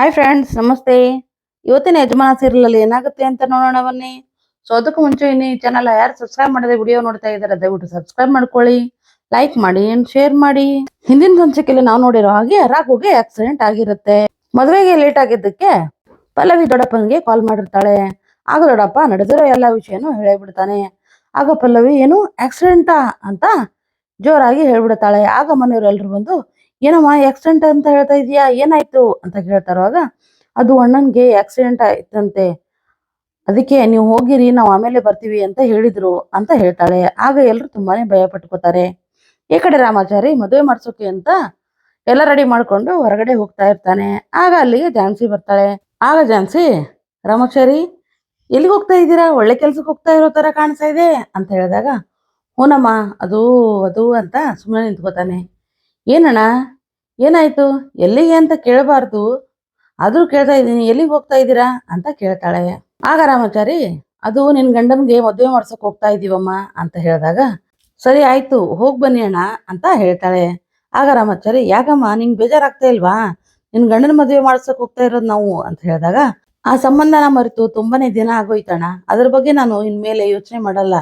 Hi friends ನಮಸ್ತೆ. ಇವತ್ತಿನ ಯಜಮಾನ ಸೀರಿಯಲ್ ಏನಾಗುತ್ತೆ ಅಂತ ನೋಡೋಣ ಬನ್ನಿ. ಸೊ ಅದಕ್ಕೂ ಮುಂಚೆ ಇನ್ನು ಈ ಚಾನಲ್ ಯಾರು ಸಬ್ಸ್ಕ್ರೈಬ್ ಮಾಡದೆ ವಿಡಿಯೋ ನೋಡ್ತಾ ಇದ್ದಾರೆ, ದಯವಿಟ್ಟು ಸಬ್ಸ್ಕ್ರೈಬ್ ಮಾಡ್ಕೊಳ್ಳಿ. ಲೈಕ್ ಮಾಡಿ ಶೇರ್ ಮಾಡಿ. ಹಿಂದಿನ ಸಂಚಿಕೆಯಲ್ಲಿ ನಾವು ನೋಡಿರೋ ಹಾಗೆ ರಾಘುಗೆ ಆಕ್ಸಿಡೆಂಟ್ ಆಗಿರುತ್ತೆ. ಮದುವೆಗೆ ಲೇಟ್ ಆಗಿದ್ದಕ್ಕೆ ಪಲ್ಲವಿ ದೊಡ್ಡಪ್ಪನಿಗೆ ಕಾಲ್ ಮಾಡಿರ್ತಾಳೆ. ಆಗ ದೊಡ್ಡಪ್ಪ ನಡೆದಿರೋ ಎಲ್ಲ ವಿಷಯನೂ ಹೇಳಿಬಿಡ್ತಾನೆ. ಆಗ ಪಲ್ಲವಿ, ಏನು ಆಕ್ಸಿಡೆಂಟಾ ಅಂತ ಜೋರಾಗಿ ಹೇಳ್ಬಿಡ್ತಾಳೆ. ಆಗ ಮನೆಯವರು ಎಲ್ಲರೂ ಬಂದು ಏನಮ್ಮ ಆಕ್ಸಿಡೆಂಟ್ ಅಂತ ಹೇಳ್ತಾ ಇದೀಯಾ ಏನಾಯ್ತು? ಅಂತ ಕೇಳ್ತಾರವಾಗ ಅದು ಅಣ್ಣನ್ಗೆ ಆಕ್ಸಿಡೆಂಟ್ ಆಯ್ತಂತೆ. ಅದಕ್ಕೆ ನೀವು ಹೋಗಿರಿ, ನಾವು ಆಮೇಲೆ ಬರ್ತೀವಿ ಅಂತ ಹೇಳಿದ್ರು ಅಂತ ಹೇಳ್ತಾಳೆ. ಆಗ ಎಲ್ಲರೂ ತುಂಬಾನೇ ಭಯ ಪಟ್ಕೋತಾರೆ. ಈ ಕಡೆ ರಾಮಾಚಾರಿ, ಮದುವೆ ಮಾಡ್ಸೋಕೆ ಅಂತ? ಎಲ್ಲ ರೆಡಿ ಮಾಡ್ಕೊಂಡು ಹೊರಗಡೆ ಹೋಗ್ತಾ ಇರ್ತಾನೆ. ಆಗ ಅಲ್ಲಿಗೆ ಝಾನ್ಸಿ ಬರ್ತಾಳೆ. ಆಗ ಝಾನ್ಸಿ ರಾಮಾಚಾರಿ, ಎಲ್ಲಿಗೆ ಹೋಗ್ತಾ ಇದ್ದೀರಾ? ಒಳ್ಳೆ ಕೆಲ್ಸಕ್ಕೆ ಹೋಗ್ತಾ ಇರೋ ತರ ಕಾಣಿಸ್ತಾ ಇದೆ. ಅಂತ ಹೇಳಿದಾಗ, ಹೂನಮ್ಮ, ಅದು ಅದು ಅಂತ ಸುಮ್ಮನೆ ನಿಂತ್ಕೋತಾನೆ. ಏನಣ್ಣ? ಏನಾಯ್ತು? ಎಲ್ಲಿಗೆ ಅಂತ ಕೇಳಬಾರ್ದು. ಆದ್ರೂ ಕೇಳ್ತಾ ಇದ್ದೀನಿ, ಎಲ್ಲಿಗೆ ಹೋಗ್ತಾ ಇದ್ದೀರಾ? ಅಂತ ಕೇಳ್ತಾಳೆ. ಆಗ ರಾಮಾಚಾರಿ, ಅದು ನಿನ್ ಗಂಡನಿಗೆ ಮದುವೆ ಮಾಡ್ಸಕ್ ಹೋಗ್ತಾ ಇದ್ದೀವಮ್ಮ ಅಂತ ಹೇಳಿದಾಗ, ಸರಿ ಆಯ್ತು, ಹೋಗ್ ಬನ್ನಿ ಅಣ್ಣ ಅಂತ ಹೇಳ್ತಾಳೆ. ಆಗ ರಾಮಾಚಾರಿ, ಯಾಕಮ್ಮ, ನಿಂಗೆ ಬೇಜಾರಾಗ್ತಾ ಇಲ್ವಾ? ನಿನ್ ಗಂಡನ ಮದುವೆ ಮಾಡ್ಸಕ್ ಹೋಗ್ತಾ ಇರೋದು ನಾವು ಅಂತ ಹೇಳಿದಾಗ, ಆ ಸಂಬಂಧನ ಮರೆತು ತುಂಬಾನೇ ದಿನ ಆಗೋಯ್ತಣ್ಣ. ಅದ್ರ ಬಗ್ಗೆ ನಾನು ಇನ್ಮೇಲೆ ಯೋಚನೆ ಮಾಡಲ್ಲ.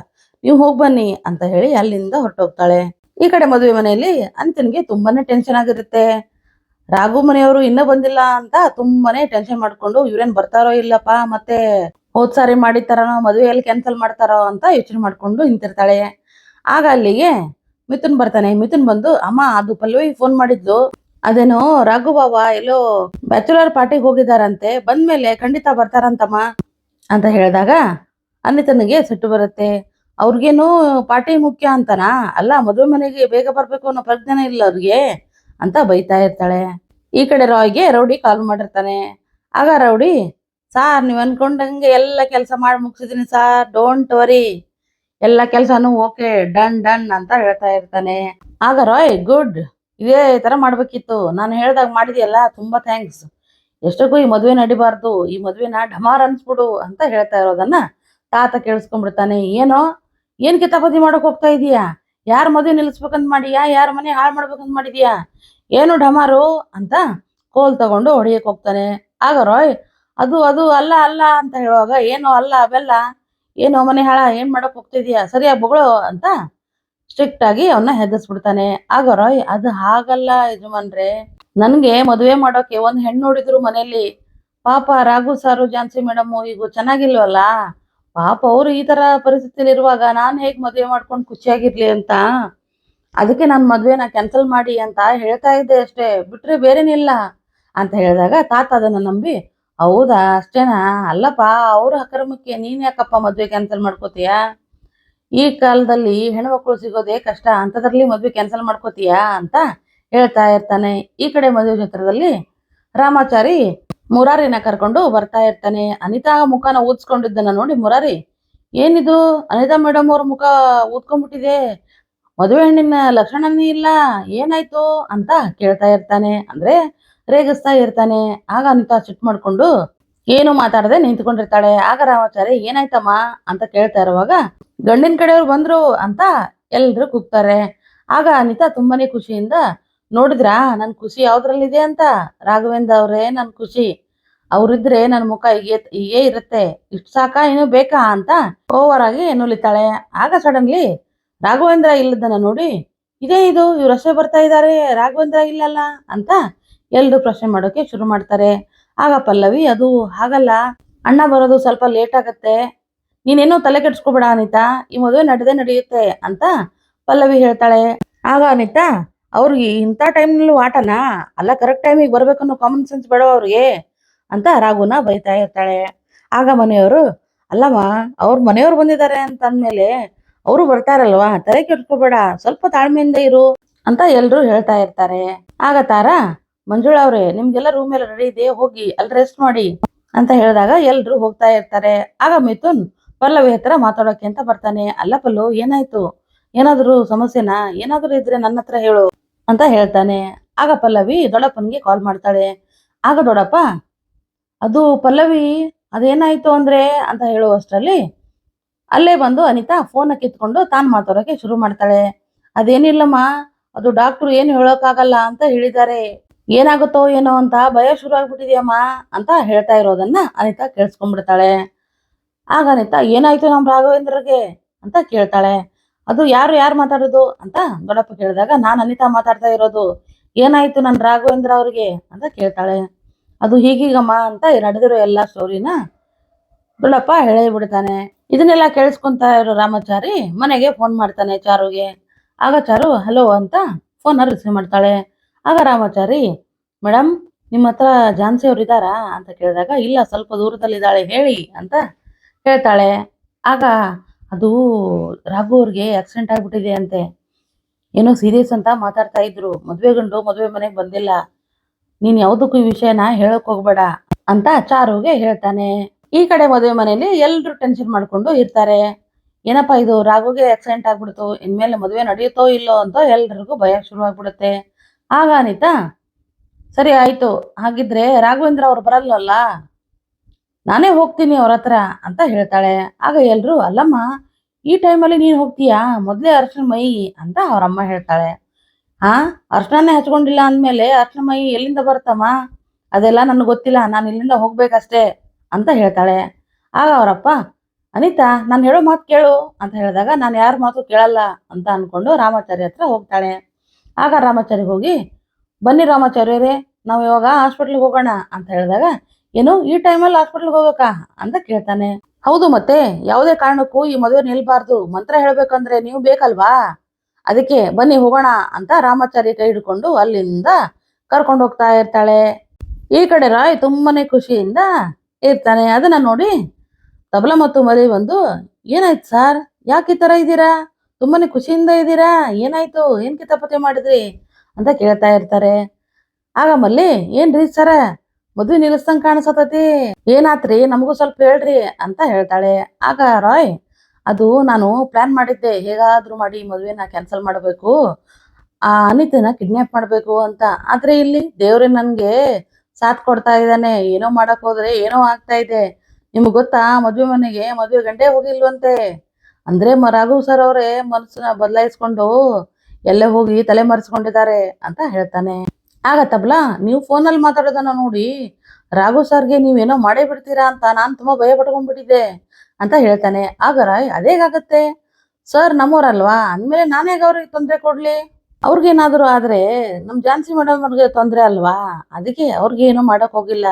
ನೀವು ಹೋಗ್ ಬನ್ನಿ ಅಂತ ಹೇಳಿ ಅಲ್ಲಿಂದ ಹೊರಟೋಗ್ತಾಳೆ. ಈ ಕಡೆ ಮದುವೆ ಮನೆಯಲ್ಲಿ ಅಂತನಿಗೆ ತುಂಬಾನೇ ಟೆನ್ಷನ್ ಆಗಿರುತ್ತೆ. ರಾಘು ಮನೆಯವರು ಇನ್ನೂ ಬಂದಿಲ್ಲ ಅಂತ ತುಂಬಾನೇ ಟೆನ್ಷನ್ ಮಾಡ್ಕೊಂಡು, ಇವ್ರೇನ್ ಬರ್ತಾರೋ ಇಲ್ಲಪ್ಪ, ಮತ್ತೆ ಹೋದ್ ಸಾರಿ ಮಾಡಿತಾರನೋ ಮದುವೆಯಲ್ಲಿ ಕ್ಯಾನ್ಸಲ್ ಮಾಡ್ತಾರೋ ಅಂತ ಯೋಚನೆ ಮಾಡ್ಕೊಂಡು ನಿಂತಿರ್ತಾಳೆ. ಆಗ ಅಲ್ಲಿಗೆ ಮಿಥುನ್ ಬರ್ತಾನೆ. ಮಿಥುನ್ ಬಂದು, ಅಮ್ಮ, ಅದು ಪಲ್ಲವಿ ಫೋನ್ ಮಾಡಿದ್ದು. ಅದೇನೋ ರಾಘು ಬಾಬಾ ಎಲ್ಲೋ ಬ್ಯಾಚುಲರ್ ಪಾರ್ಟಿಗೆ ಹೋಗಿದಾರಂತೆ ಬಂದ್ಮೇಲೆ ಖಂಡಿತ ಬರ್ತಾರಂತಮ್ಮ. ಅಂತ ಹೇಳಿದಾಗ, ಅನಿತನಿಗೆ ಸಿಟ್ಟು ಬರುತ್ತೆ. ಅವ್ರಿಗೇನು ಪಾರ್ಟಿ ಮುಖ್ಯ ಅಂತನಾ? ಅಲ್ಲ, ಮದುವೆ ಮನೆಗೆ ಬೇಗ ಬರಬೇಕು ಅನ್ನೋ ಪ್ರಜ್ಞಾನ ಇಲ್ಲ ಅವ್ರಿಗೆ ಅಂತ ಬೈತಾ ಇರ್ತಾಳೆ. ಈ ಕಡೆ ರಾಯ್ಗೆ ರೌಡಿ ಕಾಲ್ ಮಾಡಿರ್ತಾನೆ. ಆಗ ರೌಡಿ, ಸಾರ್, ನೀವ್ ಅನ್ಕೊಂಡಂಗೆ ಎಲ್ಲ ಕೆಲಸ ಮಾಡಿ ಮುಗಿಸಿದೀನಿ ಸಾರ್ ಡೋಂಟ್ ವರಿ ಎಲ್ಲ ಕೆಲಸನೂ ಓಕೆ ಡನ್ ಡನ್ ಅಂತ ಹೇಳ್ತಾ ಇರ್ತಾನೆ. ಆಗ ರಾಯ್, ಗುಡ್, ಇದೇ ತರ ಮಾಡ್ಬೇಕಿತ್ತು. ನಾನು ಹೇಳ್ದಾಗ ಮಾಡಿದ್ಯಲ್ಲ, ತುಂಬಾ ಥ್ಯಾಂಕ್ಸ್ ಎಷ್ಟಕ್ಕೂ ಈ ಮದುವೆ ನಡಿಬಾರ್ದು, ಈ ಮದುವೆನ ಢಮಾರ್ ಅನ್ಸ್ಬಿಡು ಅಂತ ಹೇಳ್ತಾ ಇರೋದನ್ನ ತಾತ ಕೇಳಿಸ್ಕೊಂಡ್ಬಿಡ್ತಾನೆ. ಏನೋ ಏನ್ ಕಿತಾಪತಿ ಮಾಡಕ್ ಹೋಗ್ತಾ ಇದೀಯಾ? ಯಾರ ಮದುವೆ ನಿಲ್ಲಿಸ್ಬೇಕಂತ ಮಾಡಿಯಾ? ಯಾರ ಮನೆ ಹಾಳು ಮಾಡ್ಬೇಕಂತ ಮಾಡಿದ್ಯಾ? ಏನು ಢಮಾರು ಅಂತ ಕೋಲ್ ತಗೊಂಡು ಹೊಡಿಯಕ್ ಹೋಗ್ತಾನೆ. ಆಗ ರಾಯ್, ಅದು ಅದು ಅಲ್ಲ ಅಲ್ಲ ಅಂತ ಹೇಳುವಾಗ, ಏನು ಅಲ್ಲ ಬೆಲ್ಲ ಏನು ಮನೆ ಹಾಳ, ಏನ್ ಮಾಡಕ್ ಇದೀಯಾ? ಸರಿಯಾಗಿ ಬೊಗಳು ಅಂತ ಸ್ಟ್ರಿಕ್ಟ್ ಆಗಿ ಅವನ್ನ ಹೆದರ್ಸ್ಬಿಡ್ತಾನೆ. ಆಗ ರಾಯ್, ಅದು ಹಾಗಲ್ಲ ಯಜಮಾನ್ರೆ, ನನ್ಗೆ ಮದುವೆ ಮಾಡೋಕೆ ಒಂದ್ ಹೆಣ್ಣು ನೋಡಿದ್ರು ಮನೆಯಲ್ಲಿ. ಪಾಪ ರಾಘು ಸಾರು, ಜಾನ್ಸಿ ಮೇಡಮ್ ಈಗ ಚೆನ್ನಾಗಿಲ್ವಲ್ಲ? ಪಾಪ ಅವ್ರು ಈ ತರ ಪರಿಸ್ಥಿತಿಲಿ ನಾನು ಹೇಗೆ ಮದುವೆ ಮಾಡ್ಕೊಂಡು ಖುಷಿಯಾಗಿರ್ಲಿ ಅಂತ? ಅದಕ್ಕೆ ನಾನು ಮದುವೆನ ಕ್ಯಾನ್ಸಲ್ ಮಾಡಿ ಅಂತ ಹೇಳ್ತಾ ಇದ್ದೆ ಅಷ್ಟೇ. ಬಿಟ್ರೆ ಬೇರೇನಿಲ್ಲ ಅಂತ ಹೇಳಿದಾಗ ತಾತ ಅದನ್ನ ನಂಬಿ, ಹೌದಾ? ಅಷ್ಟೇನಾ? ಅಲ್ಲಪ್ಪ, ಅವ್ರ ಅಕ್ರಮಕ್ಕೆ ನೀನು ಯಾಕಪ್ಪ ಮದುವೆ ಕ್ಯಾನ್ಸಲ್ ಮಾಡ್ಕೋತೀಯಾ? ಈ ಕಾಲದಲ್ಲಿ ಹೆಣ್ಮಕ್ಳು ಸಿಗೋದೇ ಕಷ್ಟ ಅಂಥದ್ರಲ್ಲಿ ಮದುವೆ ಕ್ಯಾನ್ಸಲ್ ಮಾಡ್ಕೋತೀಯಾ? ಅಂತ ಹೇಳ್ತಾ ಇರ್ತಾನೆ. ಈ ಕಡೆ ಮದುವೆ ಕ್ಷೇತ್ರದಲ್ಲಿ ರಾಮಾಚಾರಿ ಮುರಾರಿನ ಕರ್ಕೊಂಡು ಬರ್ತಾ ಇರ್ತಾನೆ. ಅನಿತಾ ಮುಖನ ಊದ್ಸ್ಕೊಂಡಿದ್ದನ್ನ ನೋಡಿ ಮುರಾರಿ, ಏನಿದು? ಅನಿತಾ ಮೇಡಮ್ ಅವ್ರ ಮುಖ ಊದ್ಕೊಂಡ್ಬಿಟ್ಟಿದೆ. ಮದುವೆ ಹೆಣ್ಣಿನ ಲಕ್ಷಣನೇ ಇಲ್ಲ. ಏನಾಯ್ತು ಅಂತ ಕೇಳ್ತಾ ಇರ್ತಾನೆ. ಅಂದ್ರೆ ರೇಗಿಸ್ತಾ ಇರ್ತಾನೆ. ಆಗ ಅನಿತಾ ಸಿಟ್ ಮಾಡ್ಕೊಂಡು, ಏನು ಮಾತಾಡದೆ ನಿಂತ್ಕೊಂಡಿರ್ತಾಳೆ. ಆಗ ರಾಮಾಚಾರ್ಯ, ಏನಾಯ್ತಮ್ಮ ಅಂತ ಕೇಳ್ತಾ ಇರುವಾಗ, ಗಂಡಿನ ಕಡೆಯವ್ರು ಬಂದ್ರು ಅಂತ ಎಲ್ರು ಕೂಗ್ತಾರೆ. ಆಗ ಅನಿತಾ ತುಂಬಾನೇ ಖುಷಿಯಿಂದ ನೋಡಿದ್ರಾ? ನನ್ ಖುಷಿ ಯಾವ್ದ್ರಲ್ಲಿದೆ ಅಂತ? ರಾಘವೇಂದ್ರ ಅವರೇ, ನನ್ ಖುಷಿ. ಅವ್ರಿದ್ರೆ ನನ್ ಮುಖ ಹೀಗೆ ಹೀಗೆ ಇರುತ್ತೆ. ಇಷ್ಟು ಸಾಕಾ? ಏನು ಬೇಕಾ ಅಂತ ಓವರ್ ಆಗಿ ನುಲಿತಾಳೆ. ಆಗ ಸಡನ್ಲಿ ರಾಘವೇಂದ್ರ ಇಲ್ಲದನ್ನ ನೋಡಿ, ಇದೇ ಇದು, ಇವ್ರು ಅಷ್ಟೇ ಬರ್ತಾ ಇದ್ದಾರೆ ರಾಘವೇಂದ್ರ ಇಲ್ಲಲ್ಲ ಅಂತ ಎಲ್ರು ಪ್ರಶ್ನೆ ಮಾಡೋಕೆ ಶುರು ಮಾಡ್ತಾರೆ. ಆಗ ಪಲ್ಲವಿ, ಅದು ಹಾಗಲ್ಲ. ಅಣ್ಣ ಬರೋದು ಸ್ವಲ್ಪ ಲೇಟ್ ಆಗತ್ತೆ. ನೀನೇನು ತಲೆ ಕೆಡ್ಸ್ಕೊಬೇಡ ಅನಿತಾ. ಈ ಮದುವೆ ನಡೆದೇ ನಡೆಯುತ್ತೆ ಅಂತ ಪಲ್ಲವಿ ಹೇಳ್ತಾಳೆ. ಆಗ ಅನಿತಾ ಅವ್ರಿಗೆ ಇಂಥ ಟೈಮ್ನಲ್ಲಿ ಆಟನಾ? ಅಲ್ಲ ಕರೆಕ್ಟ್ ಟೈಮಿಗೆ ಬರ್ಬೇಕನ್ನೋ ಕಾಮನ್ ಸೆನ್ಸ್ ಬೇಡ ಅವ್ರಿಗೆ? ಅಂತ ರಾಘುನ ಬೈತಾ ಇರ್ತಾಳೆ. ಆಗ ಮನೆಯವರು, ಅಲ್ಲಮ್ಮ, ಅವ್ರ ಮನೆಯವ್ರು ಬಂದಿದ್ದಾರೆ ಅಂತ ಅಂದ್ಮೇಲೆ ಅವರು ಬರ್ತಾರಲ್ವಾ ತಲೆ ಕೆಟ್ಕೋಬೇಡ ಸ್ವಲ್ಪ ತಾಳ್ಮೆಯಿಂದ ಇರು ಅಂತ ಎಲ್ಲರೂ ಹೇಳ್ತಾ ಇರ್ತಾರೆ. ಆಗ ತಾರ, ಮಂಜುಳಾ ಅವ್ರೆ, ನಿಮ್ಗೆಲ್ಲ ರೂಮ್ ಎಲ್ಲ ರೆಡಿ ಇದೆ, ಹೋಗಿ ಅಲ್ಲಿ ರೆಸ್ಟ್ ಮಾಡಿ ಅಂತ ಹೇಳಿದಾಗ ಎಲ್ರು ಹೋಗ್ತಾ ಇರ್ತಾರೆ. ಆಗ ಮಿಥುನ್, ಪಲ್ಲವಿ ಹತ್ರ ಮಾತಾಡೋಕೆ ಅಂತ ಬರ್ತಾನೆ. ಅಲ್ಲ ಪಲ್ಲು, ಏನಾಯ್ತು? ಏನಾದ್ರು ಸಮಸ್ಯೆನಾ? ಏನಾದ್ರು ಇದ್ರೆ ನನ್ನ ಹತ್ರ ಹೇಳು. ಅಂತ ಹೇಳ್ತಾನೆ. ಆಗ ಪಲ್ಲವಿ ದೊಡ್ಡಪ್ಪನಿಗೆ ಕಾಲ್ ಮಾಡ್ತಾಳೆ. ಆಗ ದೊಡ್ಡಪ್ಪ, ಅದು ಪಲ್ಲವಿ, ಅದೇನಾಯ್ತು ಅಂದ್ರೆ? ಅಂತ ಹೇಳುವಷ್ಟರಲ್ಲಿ ಅಲ್ಲೇ ಬಂದು ಅನಿತಾ ಫೋನ್ ಕಿತ್ಕೊಂಡು ತಾನು ಮಾತಾಡೋಕೆ ಶುರು ಮಾಡ್ತಾಳೆ. ಅದೇನಿಲ್ಲಮ್ಮ, ಅದು ಡಾಕ್ಟ್ರು ಏನು ಹೇಳೋಕ್ಕಾಗಲ್ಲ ಅಂತ ಹೇಳಿದ್ದಾರೆ. ಏನಾಗುತ್ತೋ ಏನೋ ಅಂತ ಭಯ ಶುರು ಆಗ್ಬಿಟ್ಟಿದ್ಯಮ್ಮ ಅಂತ ಹೇಳ್ತಾ ಇರೋದನ್ನ ಅನಿತಾ ಕೇಳಿಸ್ಕೊಂಡ್ಬಿಡ್ತಾಳೆ. ಆಗ ಅನಿತಾ, ಏನಾಯ್ತು ನಮ್ಮ ರಾಘವೇಂದ್ರಗೆ? ಅಂತ ಕೇಳ್ತಾಳೆ. ಅದು ಯಾರು ಯಾರು ಮಾತಾಡೋದು ಅಂತ ದೊಡ್ಡಪ್ಪ ಕೇಳಿದಾಗ, ನಾನು ಅನಿತಾ ಮಾತಾಡ್ತಾ ಇರೋದು. ಏನಾಯ್ತು ನನ್ನ ರಾಘವೇಂದ್ರ ಅವ್ರಿಗೆ ಅಂತ ಕೇಳ್ತಾಳೆ. ಅದು ಹೀಗೀಗಮ್ಮ ಅಂತ ನಡೆದಿರೋ ಎಲ್ಲ ಸ್ಟೋರಿನ ದೊಡ್ಡಪ್ಪ ಬಿಡ್ತಾನೆ. ಇದನ್ನೆಲ್ಲ ಕೇಳಿಸ್ಕೊಂತ ಇರೋ ರಾಮಾಚಾರಿ ಮನೆಗೆ ಫೋನ್ ಮಾಡ್ತಾನೆ ಚಾರುಗೆ. ಆಗ ಚಾರು ಹಲೋ ಅಂತ ಫೋನ್ ರಿಸೀವ್ ಮಾಡ್ತಾಳೆ. ಆಗ ರಾಮಾಚಾರಿ ಮೇಡಮ್ ನಿಮ್ಮ ಹತ್ರ ಝಾನ್ಸಿ ಅವ್ರು ಇದ್ದಾರಾ? ಅಂತ ಕೇಳಿದಾಗ, ಇಲ್ಲ, ಸ್ವಲ್ಪ ದೂರದಲ್ಲಿದ್ದಾಳೆ, ಹೇಳಿ ಅಂತ ಹೇಳ್ತಾಳೆ ಆಗ ಅದು ರಾಘು ಅವ್ರಿಗೆ ಆಕ್ಸಿಡೆಂಟ್ ಆಗ್ಬಿಟ್ಟಿದೆ ಅಂತೆ. ಏನೋ ಸೀರಿಯಸ್ ಅಂತ ಮಾತಾಡ್ತಾ ಇದ್ರು. ಮದ್ವೆ ಗಂಡು ಮದ್ವೆ ಮನೆಗೆ ಬಂದಿಲ್ಲ. ನೀನ್ ಯಾವುದಕ್ಕೂ ಈ ವಿಷಯನ ಹೇಳಕ್ ಹೋಗ್ಬೇಡ ಅಂತ ಚಾರುಗೆ ಹೇಳ್ತಾನೆ. ಈ ಕಡೆ ಮದುವೆ ಮನೆಯಲ್ಲಿ ಎಲ್ರು ಟೆನ್ಷನ್ ಮಾಡ್ಕೊಂಡು ಇರ್ತಾರೆ. ಏನಪ್ಪಾ ಇದು ರಾಘುಗೆ ಆಕ್ಸಿಡೆಂಟ್ ಆಗ್ಬಿಡ್ತು, ಇನ್ಮೇಲೆ ಮದುವೆ ನಡೆಯುತ್ತೋ ಇಲ್ಲೋ ಅಂತ ಎಲ್ರಿಗೂ ಭಯ ಶುರುವಾಗ್ಬಿಡುತ್ತೆ. ಆಗ ಅನಿತಾ, ಸರಿ ಆಯ್ತು, ಹಾಗಿದ್ರೆ ರಾಘವೇಂದ್ರ ಅವ್ರು ಬರಲ್ಲಲ್ಲ ನಾನೇ ಹೋಗ್ತೀನಿ ಅವ್ರ ಹತ್ರ ಅಂತ ಹೇಳ್ತಾಳೆ. ಆಗ ಎಲ್ರು, ಅಲ್ಲಮ್ಮ, ಈ ಟೈಮಲ್ಲಿ ನೀನು ಹೋಗ್ತೀಯಾ? ಮೊದಲೇ ಅರ್ಶನ ಮೈ ಅಂತ ಅವರಮ್ಮ ಹೇಳ್ತಾಳೆ. ಹಾ ಅರ್ಶನೇ ಹಚ್ಕೊಂಡಿಲ್ಲ ಅಂದ್ಮೇಲೆ ಅರ್ಶನ ಮೈ ಎಲ್ಲಿಂದ ಬರ್ತಮ್ಮ ಅದೆಲ್ಲ ನನಗೆ ಗೊತ್ತಿಲ್ಲ, ನಾನು ಇಲ್ಲಿಂದ ಹೋಗ್ಬೇಕಷ್ಟೇ ಅಂತ ಹೇಳ್ತಾಳೆ. ಆಗ ಅವರಪ್ಪ, ಅನಿತಾ, ನಾನು ಹೇಳೋ ಮಾತು ಕೇಳು ಅಂತ ಹೇಳಿದಾಗ, ನಾನು ಯಾರ ಮಾತು ಕೇಳಲ್ಲ ಅಂತ ಅನ್ಕೊಂಡು ರಾಮಾಚಾರ್ಯ ಹತ್ರ ಹೋಗ್ತಾಳೆ. ಆಗ ರಾಮಾಚಾರ್ಯ ಹೋಗಿ, ಬನ್ನಿ ರಾಮಾಚಾರ್ಯರೇ, ನಾವು ಇವಾಗ ಹಾಸ್ಪಿಟ್ಲಿಗೆ ಹೋಗೋಣ ಅಂತ ಹೇಳಿದಾಗ ಏನು ಈ ಟೈಮಲ್ಲಿ ಹಾಸ್ಪಿಟಲ್ಗೆ ಹೋಗ್ಬೇಕಾ ಅಂತ ಕೇಳ್ತಾನೆ. ಹೌದು ಮತ್ತೆ, ಯಾವುದೇ ಕಾರಣಕ್ಕೂ ಈ ಮದುವೆ ನಿಲ್ಬಾರ್ದು. ಮಂತ್ರ ಹೇಳ್ಬೇಕಂದ್ರೆ ನೀವು ಬೇಕಲ್ವಾ? ಅದಕ್ಕೆ ಬನ್ನಿ ಹೋಗೋಣ ಅಂತ ರಾಮಾಚಾರ್ಯ ಕೈ ಹಿಡ್ಕೊಂಡು ಅಲ್ಲಿಂದ ಕರ್ಕೊಂಡು ಹೋಗ್ತಾ ಇರ್ತಾಳೆ. ಈ ಕಡೆ ರಾಯ್ ತುಂಬಾನೇ ಖುಷಿಯಿಂದ ಇರ್ತಾನೆ. ಅದನ್ನ ನೋಡಿ ತಬಲ ಮತ್ತು ಮರಿ ಬಂದು, ಏನಾಯ್ತು ಸರ್ ಯಾಕೆ ಈ ತರ ಇದ್ದೀರಾ? ತುಂಬಾನೇ ಖುಷಿಯಿಂದ ಇದ್ದೀರಾ? ಏನಾಯ್ತು? ಏನ್ ಕಿತಾಪತಿ ಮಾಡಿದ್ರಿ? ಅಂತ ಕೇಳ್ತಾ ಇರ್ತಾರೆ. ಆಗ ಮಲ್ಲಿ, ಏನ್ರಿ ಸರ ಮದ್ವೆ ನಿಲ್ಲಿಸ್ದಂಗ್ ಕಾಣಿಸತತಿ. ಏನಾತ್ರಿ? ನಮಗೂ ಸ್ವಲ್ಪ ಹೇಳ್ರಿ ಅಂತ ಹೇಳ್ತಾಳೆ. ಆಗ ರಾಯ್, ಅದು ನಾನು ಪ್ಲಾನ್ ಮಾಡಿದ್ದೆ. ಹೇಗಾದ್ರೂ ಮಾಡಿ ಮದುವೆನ ಕ್ಯಾನ್ಸಲ್ ಮಾಡಬೇಕು. ಆ ಅನಿತನ ಕಿಡ್ನಾಪ್ ಮಾಡಬೇಕು ಅಂತ. ಆದ್ರೆ ಇಲ್ಲಿ ದೇವ್ರೆ ನನ್ಗೆ ಸಾಥ್ ಕೊಡ್ತಾ ಇದ್ದಾನೆ. ಏನೋ ಮಾಡಕ್ ಹೋದ್ರೆ ಏನೋ ಆಗ್ತಾ ಇದೆ. ನಿಮ್ಗೆ ಗೊತ್ತಾ? ಮದ್ವೆ ಮನೆಗೆ ಮದ್ವೆ ಗಂಡೇ ಹೋಗಿಲ್ವಂತೆ. ಅಂದ್ರೆ ರಾಘವ್ ಸರ್ ಅವರೇ ಮನಸ್ಸನ್ನ ಬದಲಾಯಿಸ್ಕೊಂಡು ಎಲ್ಲೇ ಹೋಗಿ ತಲೆ ಮರೆಸ್ಕೊಂಡಿದ್ದಾರೆ ಅಂತ ಹೇಳ್ತಾನೆ. ಆಗ ತಬಲಾ ನೀವು ಫೋನಲ್ಲಿ ಮಾತಾಡೋದನ್ನ ನೋಡಿ. ರಾಘು ಸರ್ಗೆ ನೀವೇನೋ ಮಾಡೇ ಬಿಡ್ತೀರಾ ಅಂತ ನಾನ್ ತುಂಬಾ ಭಯ ಪಟ್ಕೊಂಡ್ಬಿಟ್ಟಿದ್ದೆ ಅಂತ ಹೇಳ್ತಾನೆ. ಆಗ ರಾಯ್, ಅದೇಗಾಗತ್ತೆ? ಸರ್, ನಮ್ಮೋರಲ್ವಾ? ಅಂದ್ಮೇಲೆ ನಾನೇ ಅವ್ರಿಗೆ ತೊಂದರೆ ಕೊಡ್ಲಿ? ಅವ್ರಿಗೇನಾದ್ರು ಆದ್ರೆ ನಮ್ ಜಾನ್ಸಿ ಮೇಡಮ್ ಅವ್ರಿಗೆ ತೊಂದರೆ ಅಲ್ವಾ? ಅದಕ್ಕೆ ಅವ್ರಿಗೆ ಏನೋ ಮಾಡಕ್ ಹೋಗಿಲ್ಲ.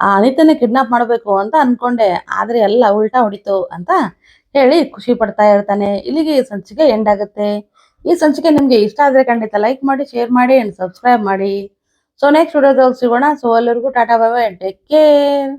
ಆ ಅನಿತನೇ ಕಿಡ್ನಾಪ್ ಮಾಡಬೇಕು ಅಂತ ಅನ್ಕೊಂಡೆ. ಆದ್ರೆ ಎಲ್ಲ ಉಲ್ಟಾ ಹೊಡಿತು ಅಂತ ಹೇಳಿ ಖುಷಿ ಪಡ್ತಾ ಇರ್ತಾನೆ. ಇಲ್ಲಿಗೆ ಸಂಚಿಕೆ ಎಂಡ್ ಆಗುತ್ತೆ. ಈ ಸಂಚಿಕೆ ನಿಮ್ಗೆ ಇಷ್ಟ ಆದ್ರೆ ಖಂಡಿತ ಲೈಕ್ ಮಾಡಿ ಶೇರ್ ಮಾಡಿ ಅಂಡ್ ಸಬ್ಸ್ಕ್ರೈಬ್ ಮಾಡಿ. ಸೊ ನೆಕ್ಸ್ಟ್ ವಿಡಿಯೋದಲ್ಲಿ ಸಿಗೋಣ. ಸೊ ಎಲ್ಲರಿಗೂ ಟಾಟಾ ಬಾಯ್ ಅಂಡ್ ಟೇಕ್ ಕೇರ್